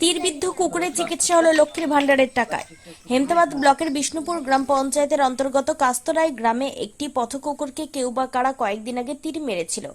তীরবিদ্ধ কুকুরের চিকিৎসা হলো লক্ষ্মীর ভান্ডারের টাকায়। হেমতাবাদ ব্লকের বিষ্ণুপুর গ্রাম পঞ্চায়েতের অন্তর্গত কাস্তরায় গ্রামে একটি পথ কুকুরকে কেউ বা কারা কয়েকদিন আগে তীর মেরেছিল।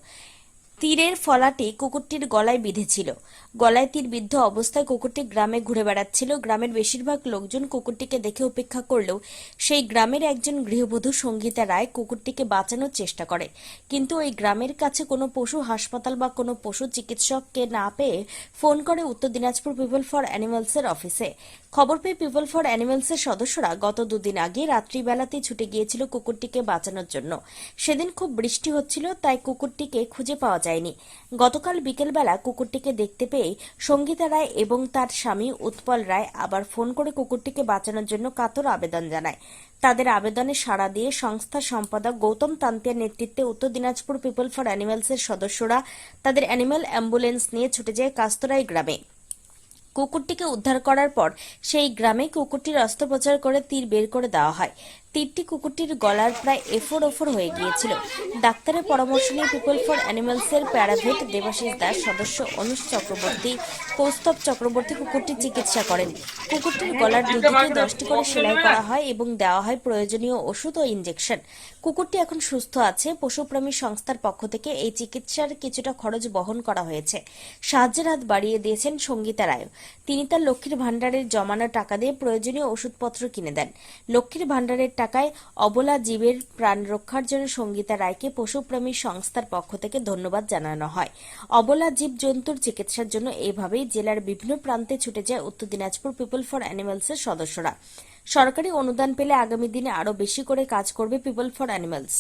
তীরের ফলাটি কুকুরটির গলায় বিঁধেছিল। গলায় তীর বিদ্ধ অবস্থায় কুকুরটি গ্রামে ঘুরে বেড়াচ্ছিল। গ্রামের বেশিরভাগ লোকজন কুকুরটিকে দেখে উপেক্ষা করলেও সেই গ্রামের একজন গৃহবধূ সঙ্গীতা রায় কুকুরটিকে বাঁচানোর চেষ্টা করে। কিন্তু ওই গ্রামের কাছে কোনো পশু, হাসপাতাল বা কোনো পশু চিকিৎসককে না পেয়ে ফোন করে উত্তর দিনাজপুর পিপল ফর অ্যানিমালসের অফিসে। খবর পেয়ে পিপল ফর অ্যানিমালসের সদস্যরা গত দুদিন আগে রাত্রিবেলাতেই ছুটে গিয়েছিল কুকুরটিকে বাঁচানোর জন্য। সেদিন খুব বৃষ্টি হচ্ছিল, তাই কুকুরটিকে খুঁজে পাওয়া যায়নি। গতকাল বিকেলবেলা কুকুরটিকে দেখতে পেয়ে সঙ্গীতা রায় এবং তার স্বামী উৎপল রায় আবার ফোন করে কুকুরটিকে বাঁচানোর জন্য কাতর আবেদন জানায়। তাদের আবেদনে সাড়া দিয়ে সংস্থার সম্পাদক গৌতম তান্তিয়ার নেতৃত্বে উত্তর দিনাজপুর পিপল ফর অ্যানিমালসের সদস্যরা তাদের অ্যানিমেল অ্যাম্বুলেন্স নিয়ে ছুটে যায় কাস্তরাই গ্রামে। কুকুরটিকে উদ্ধার করার পর সেই গ্রামে কুকুরটির অস্ত্রোপচার করে তীর বের করে দেওয়া হয়। তীরটি কুকুরটির গলার প্রায় এফোর ওফর হয়ে গিয়েছিল। ডাক্তারের পরামর্শ নিয়ে পিপল ফর অ্যানিমালসের প্যারাভেট দেবাশিস দাস সদস্য অনুজ চক্রবর্তী, কৌস্তব চক্রবর্তী কুকুরটির চিকিৎসা করেন। কুকুরটির গলার দুদিকে দশটি করে সেলাই করা হয় এবং দেওয়া হয় প্রয়োজনীয় ওষুধ ও ইঞ্জেকশন কুকুরটি এখন সুস্থ আছে। পশুপ্রেমী সংস্থার পক্ষ থেকে এই চিকিৎসার কিছুটা খরচ বহন করা হয়েছে। সাহায্যের হাত বাড়িয়ে দিয়েছেন সঙ্গীতা রায়। তিনি তার লক্ষ্মীর ভাণ্ডারের জমানো টাকা দিয়ে প্রয়োজনীয় ওষুধপত্র কিনে দেন। লক্ষ্মীর ভাণ্ডারের টাকায় অবলা জীবের প্রাণ রক্ষার জন্য সঙ্গীতা রায়কে পশুপ্রেমী সংস্থার পক্ষ থেকে ধন্যবাদ জানানো হয়। অবলা জীব জন্তুর চিকিৎসার জন্য এভাবেই জেলার বিভিন্ন প্রান্তে ছুটে যায় উত্তর দিনাজপুর পিপল ফর অ্যানিমালসের সদস্যরা। সরকারি অনুদান পেলে আগামী দিনে আরও বেশি করে কাজ করবে পিপল ফর অ্যানিমালস।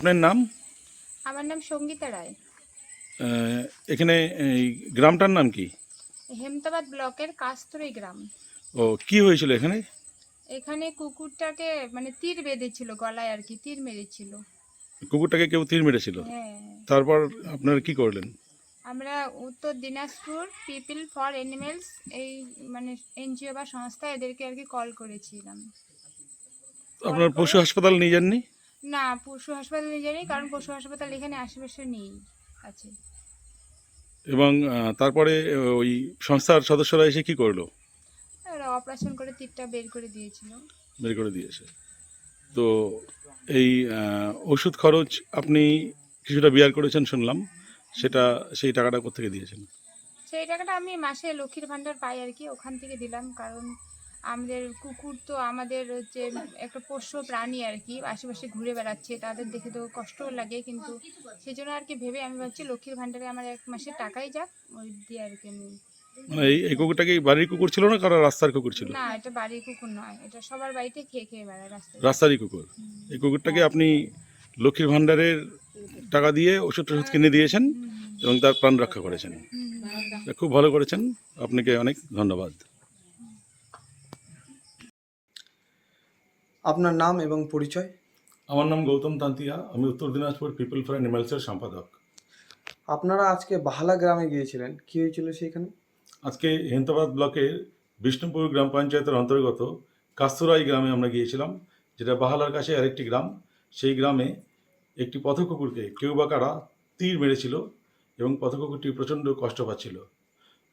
আপনার নাম? আমার নাম সঙ্গীতা রায়। এখানে গ্রামটার নাম কি? হেমতাবাদ ব্লকের কাস্তরই গ্রাম। ও কি হয়েছিল এখানে? এখানে কুকুরটাকে মানে তীর বেঁধেছিল গলায় আর কি তীর মেরেছিল। কুকুরটাকে কেউ তীর মেরেছিল? হ্যাঁ। তারপর আপনারা কি করলেন? আমরা উত্তর দিনাজপুর পিপল ফর অ্যানিমেলস এই মানে এনজিও বা সংস্থা এদেরকে আর কি কল করেছিলাম। আপনার পশু হাসপাতাল নিয়ে যাননি? না পশু হাসপাতাল নিয়ে যাইনি কারণ পশু হাসপাতাল এখানে আশেপাশে নেই আছে। এবং তারপরে ওই সংস্থার সদস্যরা এসে কি করল? ওরা অপারেশন করে তীরটা বের করে দিয়েছিল। বের করে দিয়েছে। তো এই ওষুধ খরচ আপনি কিছুটা বিয়ার করেছেন শুনলাম সেটা সেই টাকাটা কোথেকে দিয়েছেন? সেই টাকাটা আমি মাসে লক্ষ্মীর ভাণ্ডার পাই আর কি ওখান থেকে দিলাম কারণ আমাদের কুকুর তো আমাদের হচ্ছে একটা পোষ্য প্রাণী আর কি আশেপাশে ঘুরে বেড়াচ্ছে তাদের দেখে তো কষ্টও লাগে কিন্তু সেই জন্য আর কি ভেবে আমি ভাবছি লক্ষ্মীর ভাণ্ডারে আমার এক মাসের টাকাই যাক ওই দিয়ে আর কি আমি মানে এই এই কুকুরটা কি বাড়ির কুকুর ছিল না কারও রাস্তার কুকুর ছিল? না এটা বাড়ির কুকুর নয় এটা সবার বাড়িতে খেয়ে খেয়ে বেড়ায় রাস্তায়। রাস্তারই কুকুর। এই কুকুরটাকে আপনি লক্ষ্মীর ভাণ্ডারের টাকা দিয়ে ওষুধ টষুধ কিনে দিয়েছেন এবং তার প্রাণ রক্ষা করেছেন। খুব ভালো করেছেন। আপনাকে অনেক ধন্যবাদ। আপনার নাম এবং পরিচয়? আমার নাম গৌতম তান্তিয়া। আমি উত্তর দিনাজপুর পিপল ফর অ্যানিমালসের সম্পাদক। আপনারা আজকে বাহালা গ্রামে গিয়েছিলেন। কি হয়েছিল সেখানে? আজকে হেমতাবাদ ব্লকের বিষ্ণুপুর গ্রাম পঞ্চায়েতের অন্তর্গত কাস্তুরাই গ্রামে আমরা গিয়েছিলাম যেটা বাহালার কাছে আরেকটি গ্রাম। সেই গ্রামে একটি পথকুকুরকে কেউ বা কারা তীর মেরেছিল এবং পথকুকুরটি প্রচণ্ড কষ্ট পাচ্ছিল।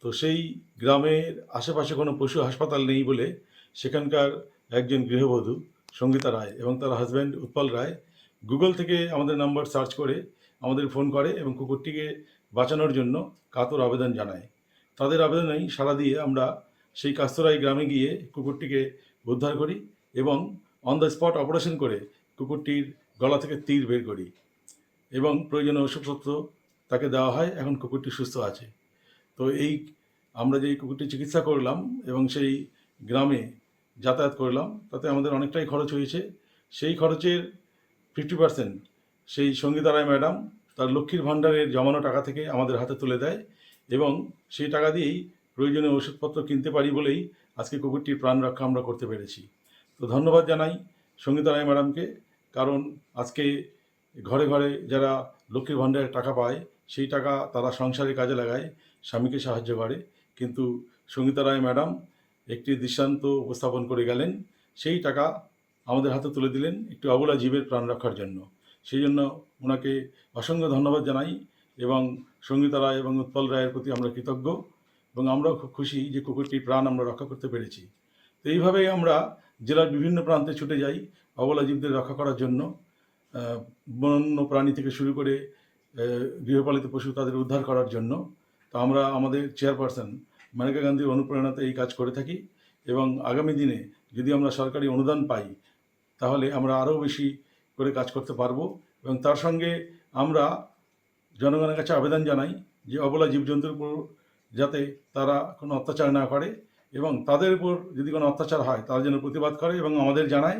তো সেই গ্রামের আশেপাশে কোনো পশু হাসপাতাল নেই বলে সেখানকার একজন গৃহবধূ সঙ্গীতা রায় এবং তার হাজব্যান্ড উৎপল রায় গুগল থেকে আমাদের নাম্বার সার্চ করে আমাদের ফোন করে এবং কুকুরটিকে বাঁচানোর জন্য কাতর আবেদন জানায়। তাদের আবেদনেই সাড়া দিয়ে আমরা সেই কাস্তরাই গ্রামে গিয়ে কুকুরটিকে উদ্ধার করি এবং অন দ্য স্পট অপারেশন করে কুকুরটির গলা থেকে তীর বের করি এবং প্রয়োজনীয় ওষুধপত্র তাকে দেওয়া হয়, এখন কুকুরটি সুস্থ আছে। তো এই আমরা যে কুকুরটি চিকিৎসা করলাম এবং সেই গ্রামে যাতায়াত করলাম, তাতে আমাদের অনেকটাই খরচ হয়েছে। সেই খরচের ফিফটি পার্সেন্ট সেই সঙ্গীতা রায় ম্যাডাম তার লক্ষ্মীর ভাণ্ডারের জমানো টাকা থেকে আমাদের হাতে তুলে দেয় এবং সেই টাকা দিয়েই প্রয়োজনীয় ওষুধপত্র কিনতে পারি বলেই আজকে কুকুরটির প্রাণ রক্ষা আমরা করতে পেরেছি। তো ধন্যবাদ জানাই সঙ্গীতা রায় ম্যাডামকে, কারণ আজকে ঘরে ঘরে যারা লক্ষ্মীর ভাণ্ডারের টাকা পায়, সেই টাকা তারা সংসারে কাজে লাগায়, স্বামীকে সাহায্য করে। কিন্তু সঙ্গীতা রায় ম্যাডাম একটি দৃষ্টান্ত উপস্থাপন করে গেলেন। সেই টাকা আমাদের হাতে তুলে দিলেন একটি অবলা জীবের প্রাণ রক্ষার জন্য। সেই জন্য ওনাকে অসংখ্য ধন্যবাদ জানাই এবং সঙ্গীতা রায় এবং উৎপল রায়ের প্রতি আমরা কৃতজ্ঞ এবং আমরাও খুব খুশি যে কুকুরটির প্রাণ আমরা রক্ষা করতে পেরেছি। তো এইভাবেই আমরা জেলার বিভিন্ন প্রান্তে ছুটে যাই অবলা জীবদের রক্ষা করার জন্য। বন্য প্রাণী থেকে শুরু করে গৃহপালিত পশু তাদের উদ্ধার করার জন্য। তো আমরা আমাদের চেয়ারপারসন মানিকা গান্ধীর অনুপ্রেরণাতে এই কাজ করে থাকি এবং আগামী দিনে যদি আমরা সরকারি অনুদান পাই, তাহলে আমরা আরও বেশি করে কাজ করতে পারব এবং তার সঙ্গে আমরা জনগণের কাছে আবেদন জানাই যে অবলা জীবজন্তুর উপর যাতে তারা কোনো অত্যাচার না করে এবং তাদের উপর যদি কোনো অত্যাচার হয়, তারা যেন প্রতিবাদ করে এবং আমাদের জানায়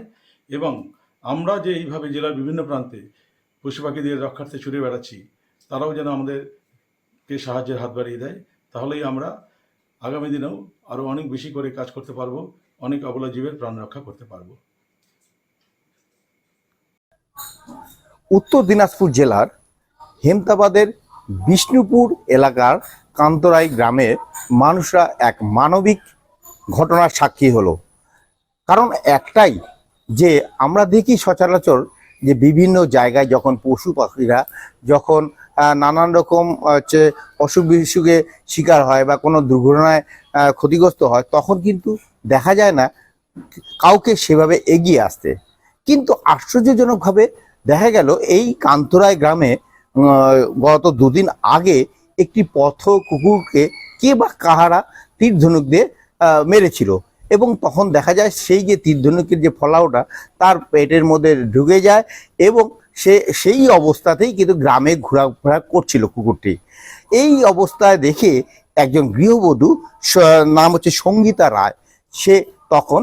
এবং আমরা যে এইভাবে জেলার বিভিন্ন প্রান্তে পশু পাখিদের রক্ষার্থে ছুটে বেড়াচ্ছি, তারাও যেন আমাদেরকে সাহায্যের হাত বাড়িয়ে দেয়, তাহলেই আমরা আগামী দিনেও আরও অনেক বেশি করে কাজ করতে পারব, অনেক অবলা জীবের প্রাণ রক্ষা করতে পারব। উত্তর দিনাজপুর জেলার হেমতাবাদের বিষ্ণুপুর এলাকার কান্তরাই গ্রামের মানুষরা এক মানবিক ঘটনার সাক্ষী হলো। কারণ একটাই, যে আমরা দেখি সচরাচর যে বিভিন্ন জায়গায় যখন পশু পাখিরা যখন নানান রকম হচ্ছে অসুখ বিসুখে শিকার হয় বা কোনো দুর্ঘটনায় ক্ষতিগ্রস্ত হয়, তখন কিন্তু দেখা যায় না কাউকে সেভাবে এগিয়ে আসতে। কিন্তু আশ্চর্যজনকভাবে দেখা গেল, এই কান্তরায় গ্রামে গত দুদিন আগে একটি পথ কুকুরকে কে বা কাহারা তীর দিয়ে মেরেছিল এবং তখন দেখা যায় সেই যে তীর ধনুকের যে ফলাওটা, তার পেটের মধ্যে ঢুকে যায় এবং সে, সেই অবস্থাতেই কিন্তু গ্রামে ঘোরাফেরা করছিল কুকুরটি। এই অবস্থায় দেখে একজন গৃহবধূ নাম হচ্ছে সঙ্গীতা রায়, সে তখন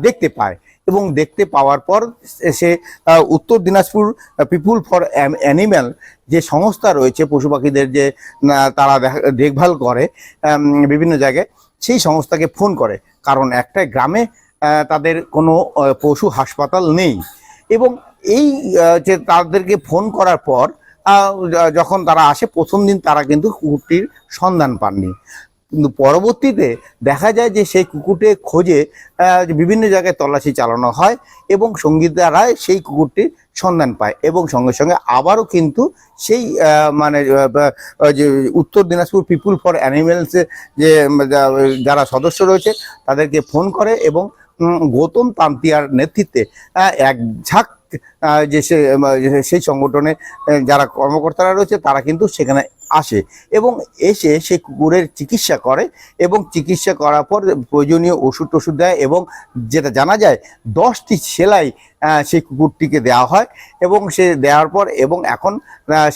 দেখতে পায় এবং দেখতে পাওয়ার পর সে উত্তর দিনাজপুর পিপুল ফর অ্যানিম্যাল যে সংস্থা রয়েছে পশু পাখিদের যে তারা দেখা- দেখভাল করে বিভিন্ন জায়গায়, সেই সংস্থাকে ফোন করে। কারণ একটা গ্রামে তাদের কোনো পশু হাসপাতাল নেই। এবং এই যে তাদেরকে ফোন করার পর যখন তারা আসে, প্রথম দিন তারা কিন্তু কুকুরটির সন্ধান পাননি। কিন্তু পরবর্তীতে দেখা যায় যে সেই কুকুরটি খোঁজে বিভিন্ন জায়গায় তল্লাশি চালানো হয় এবং সঙ্গীতা রায় সেই কুকুরটির সন্ধান পায় এবং সঙ্গে সঙ্গে আবারও কিন্তু সেই মানে যে উত্তর দিনাজপুর পিপুল ফর অ্যানিমেলসের যে যারা সদস্য রয়েছে, তাদেরকে ফোন করে এবং গৌতম তান্তিয়ার নেতৃত্বে এক ঝাঁক যে সেই সংগঠনে যারা কর্মকর্তারা রয়েছে, তারা কিন্তু সেখানে আসে এবং এসে সেই কুকুরের চিকিৎসা করে এবং চিকিৎসা করার পর প্রয়োজনীয় ওষুধ টষুধ দেয় এবং যেটা জানা যায়, দশটি সেলাই সেই কুকুরটিকে দেওয়া হয় এবং সে দেওয়ার পর এবং এখন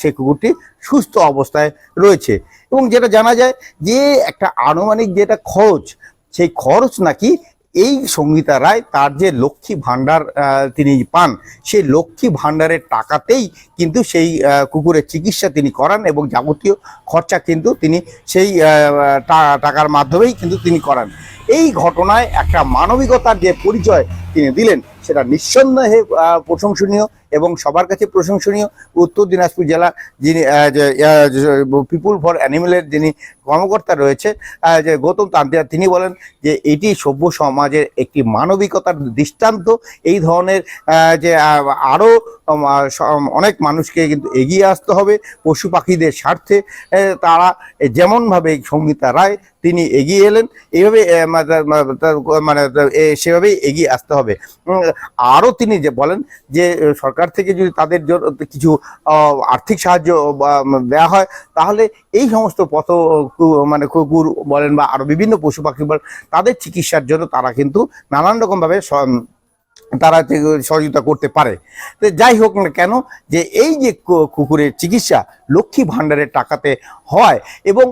সেই কুকুরটি সুস্থ অবস্থায় রয়েছে। এবং যেটা জানা যায় যে একটা আনুমানিক যেটা খরচ, সেই খরচ নাকি এই সঙ্গীতা রায় তার যে লক্ষ্মী ভাণ্ডার তিনি পান, সেই লক্ষ্মী ভাণ্ডারের টাকাতেই কিন্তু সেই কুকুরের চিকিৎসা তিনি করান এবং যাবতীয় খরচা কিন্তু তিনি সেই টাকার মাধ্যমেই কিন্তু তিনি করান। এই ঘটনায় একটা মানবিকতার যে পরিচয় তিনি দিলেন সেটা নিঃসন্দেহে প্রশংসনীয় এবং সবার কাছে প্রশংসনীয়। উত্তর দিনাজপুর জেলা যিনি পিপুল ফর অ্যানিমেলের যিনি কর্মকর্তা রয়েছে যে গৌতম তান্তিয়া তিনি বলেন যে এটি সভ্য সমাজের একটি মানবিকতার দৃষ্টান্ত। এই ধরনের যে আহ, আরও উম, আহ, স- অনেক মানুষকে কিন্তু এগিয়ে আসতে হবে পশু পাখিদের স্বার্থে। তারা যেমনভাবে সঙ্গীতা রায় তিনি এগিয়ে এলেন এইভাবে মানে সেভাবেই এগিয়ে আসতে হবে। উম, আরও তিনি যে বলেন যে সরকার থেকে যদি তাদের জন্য কিছু আর্থিক সাহায্য দেওয়া হয় তাহলে এই সমস্ত পথ মানে কুকুর বলেন বা আরও বিভিন্ন পশু পাখি বলেন তাদের চিকিৎসার জন্য তারা কিন্তু নানান রকমভাবে তারা সহযোগিতা করতে পারে। তো যাই হোক না কেন, যে এই যে কুকুরের চিকিৎসা লক্ষ্মী ভাণ্ডারের টাকাতে হয় এবং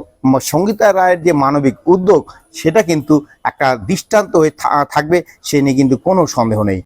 সঙ্গীতা রায়ের যে মানবিক উদ্যোগ, সেটা কিন্তু একটা দৃষ্টান্ত হয়ে থাকবে, সে নিয়ে কিন্তু কোনো সন্দেহ নেই।